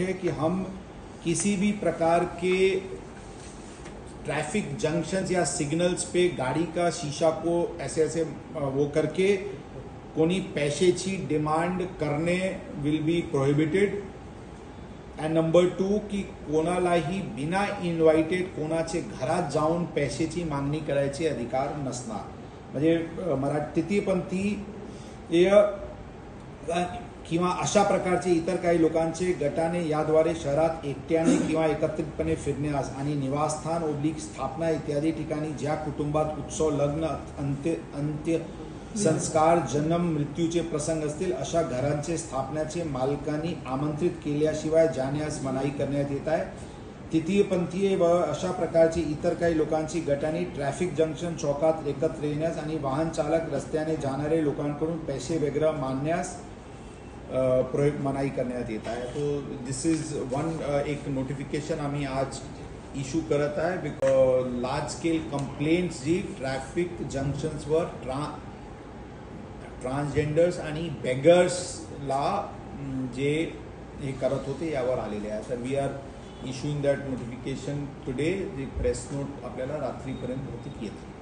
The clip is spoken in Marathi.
है कि हम किसी भी प्रकार के ट्रैफ़िक जंक्शंस या सिग्नल्स पे गाड़ी का शीशा को ऐसे ऐसे वो करके कोणी पैशाची डिमांड करणे will be prohibited and number two की कोणालाही बिना इन्व्हायटेड कोणाचे घरात जाऊन पैशाची मागणी करायचे अधिकार नसणार. म्हणजे मराठी तृतीयपंथी किंवा अशा प्रकारचे इतर काही लोकांचे गटाने याद्वारे शहरात एकट्याने किंवा एकत्रितपणे फिरण्यास आणि निवासस्थान ओब्लिक स्थापना इत्यादी ठिकाणी ज्या कुटुंबात उत्सव लग्न अंत्य अंत्य संस्कार जन्म मृत्यूचे प्रसंग असतील अशा घरांचे स्थापण्याचे मालकांनी आमंत्रित केल्याशिवाय जाण्यास मनाई करण्यात येत आहे. तृतीयपंथीय व अशा प्रकारची इतर काही लोकांची गटाने ट्रॅफिक जंक्शन चौकात एकत्र येण्यास आणि वाहन चालक रस्त्याने जाणारे लोकांकडून पैसे वगैरे मानण्यास प्रयोग मनाई करण्यात येत आहे तो दिस इज वन एक नोटिफिकेशन आम्ही आज इश्यू करत आहे बिकॉ लार्ज स्केल कंप्लेंट्स जी ट्रॅफिक जंक्शन्सवर ट्रा ट्रान्सजेंडर्स आणि बेगर्सला जे हे करत होते यावर आलेले आहे. तर we are issuing that notification today जे प्रेस नोट आपल्याला रात्रीपर्यंत बहुतेक येते.